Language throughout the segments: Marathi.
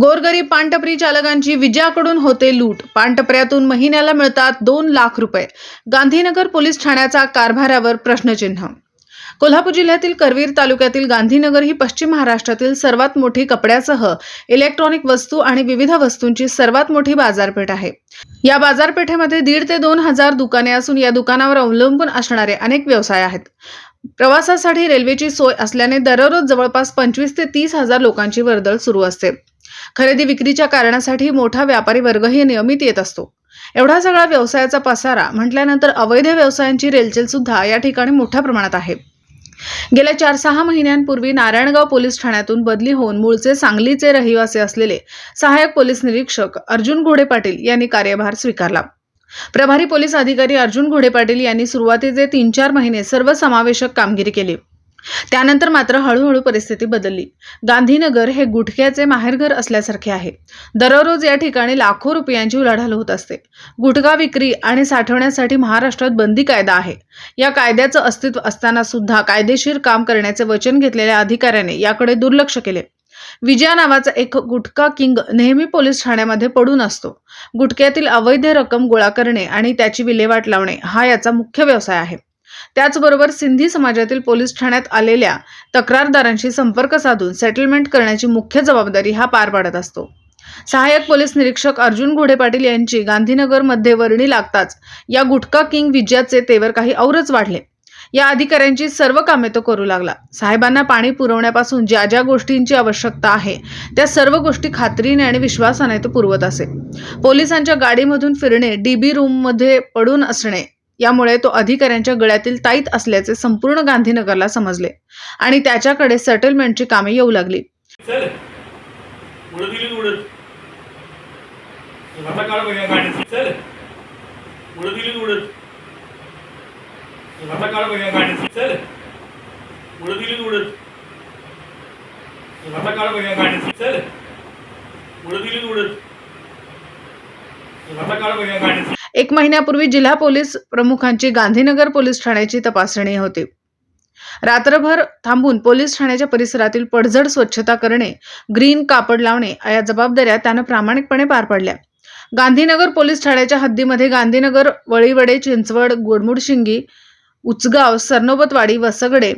गोरगरीब पानटपरी चालकांची विजयाकडून होते लूट. पानटपऱ्यातून महिन्याला मिळतात दोन लाख रुपये. गांधीनगर पोलीस ठाण्याचा कारभारावर प्रश्नचिन्ह. कोल्हापूर जिल्ह्यातील करवीर तालुक्यातील गांधीनगर ही पश्चिम महाराष्ट्रातील सर्वात मोठी कपड्यासह इलेक्ट्रॉनिक वस्तू आणि विविध वस्तूंची सर्वात मोठी बाजारपेठ आहे. या बाजारपेठेमध्ये दीड ते दोन हजार दुकाने असून या दुकानावर अवलंबून असणारे अनेक व्यवसाय आहेत. प्रवासासाठी रेल्वेची सोय असल्याने दररोज जवळपास पंचवीस ते तीस हजार लोकांची वर्दळ सुरू असते. खरेदी विक्रीच्या कारणासाठी मोठा व्यापारी वर्गही नियमित येत असतो. एवढा सगळा व्यवसायाचा पसारा म्हटल्यानंतर अवैध व्यवसायांची रेलचेल सुद्धा या ठिकाणी मोठ्या प्रमाणात आहे. गेल्या चार सहा महिन्यांपूर्वी नारायणगाव पोलीस ठाण्यातून बदली होऊन मूळचे सांगलीचे रहिवासी असलेले सहाय्यक पोलीस निरीक्षक अर्जुन घोडे पाटील यांनी कार्यभार स्वीकारला. प्रभारी पोलीस अधिकारी अर्जुन घोडे पाटील यांनी सुरुवातीचे तीन चार महिने सर्वसमावेशक कामगिरी केली. त्यानंतर मात्र हळूहळू परिस्थिती बदलली. गांधीनगर हे गुटख्याचे माहेरघर असल्यासारखे आहे. दररोज या ठिकाणी लाखो रुपयांची उलाढाल होत असते. गुटखा विक्री आणि साठवण्यासाठी महाराष्ट्रात बंदी कायदा आहे. या कायद्याचं अस्तित्व असताना सुद्धा कायदेशीर काम करण्याचे वचन घेतलेल्या अधिकाऱ्याने याकडे दुर्लक्ष केले. विजया नावाचा एक गुटखा किंग नेहमी पोलीस ठाण्यामध्ये पडून असतो. गुटख्यातील अवैध रक्कम गोळा करणे आणि त्याची विल्हेवाट लावणे हा याचा मुख्य व्यवसाय आहे. त्याचबरोबर सिंधी समाजातील पोलीस ठाण्यात आलेल्या तक्रारदारांशी संपर्क साधून सेटलमेंट करण्याची मुख्य जबाबदारी हा पार पाडत असतो. सहाय्यक पोलीस निरीक्षक अर्जुन घोडे पाटील यांची गांधीनगरमध्ये वर्णी लागताच या गुटखा किंग विजयाचे तेवर काही औरच वाढले. या अधिकाऱ्यांची सर्व कामे तो करू लागला. साहेबांना पाणी पुरवण्यापासून ज्या ज्या गोष्टींची आवश्यकता आहे त्या सर्व गोष्टी खात्रीने आणि विश्वासाने तो पुरवत असे. पोलिसांच्या गाडीमधून फिरणे डीबी रूममध्ये पडून असणे यामुळे तो अधिकाऱ्यांच्या गळ्यातील ताईत असल्याचे संपूर्ण गांधीनगरला समजले आणि त्याच्याकडे सेटलमेंटची कामे येऊ लागली. चल. एक महिन्यापूर्वी जिल्हा पोलीस प्रमुखांची गांधीनगर पोलीस ठाण्याची तपासणी होती. रात्रभर थांबून पोलीस ठाण्याच्या परिसरातील पडझड स्वच्छता करणे ग्रीन कापड लावणे या जबाबदाऱ्या त्यानं प्रामाणिकपणे पार पाडल्या. गांधीनगर पोलीस ठाण्याच्या हद्दीमध्ये गांधीनगर वळीवडे चिंचवड गोडमुडशिंगी उचगाव सरनोबतवाडी वसगडे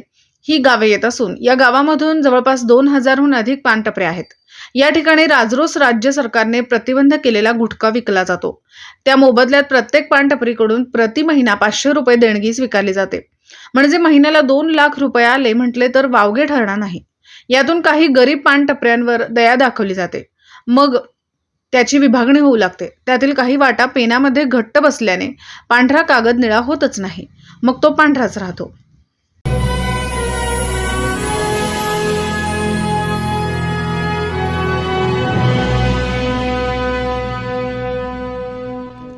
ही गावे येत असून या गावामधून जवळपास दोन हजारहून अधिक पानटपरे आहेत. या ठिकाणी राजरोस राज्य सरकारने प्रतिबंध केलेला गुटखा विकला जातो. त्या मोबदल्यात प्रत्येक पानटपरीकडून प्रति महिना पाचशे रुपये देणगी स्वीकारली जाते. म्हणजे महिन्याला दोन लाख रुपये आले म्हटले तर वावगे ठरणार नाही. यातून काही गरीब पानटपऱ्यांवर दया दाखवली जाते. मग त्याची विभागणी होऊ लागते. त्यातील काही वाटा पेनामध्ये घट्ट बसल्याने पांढरा कागद निळा होतच नाही. मग तो पांढराच राहतो.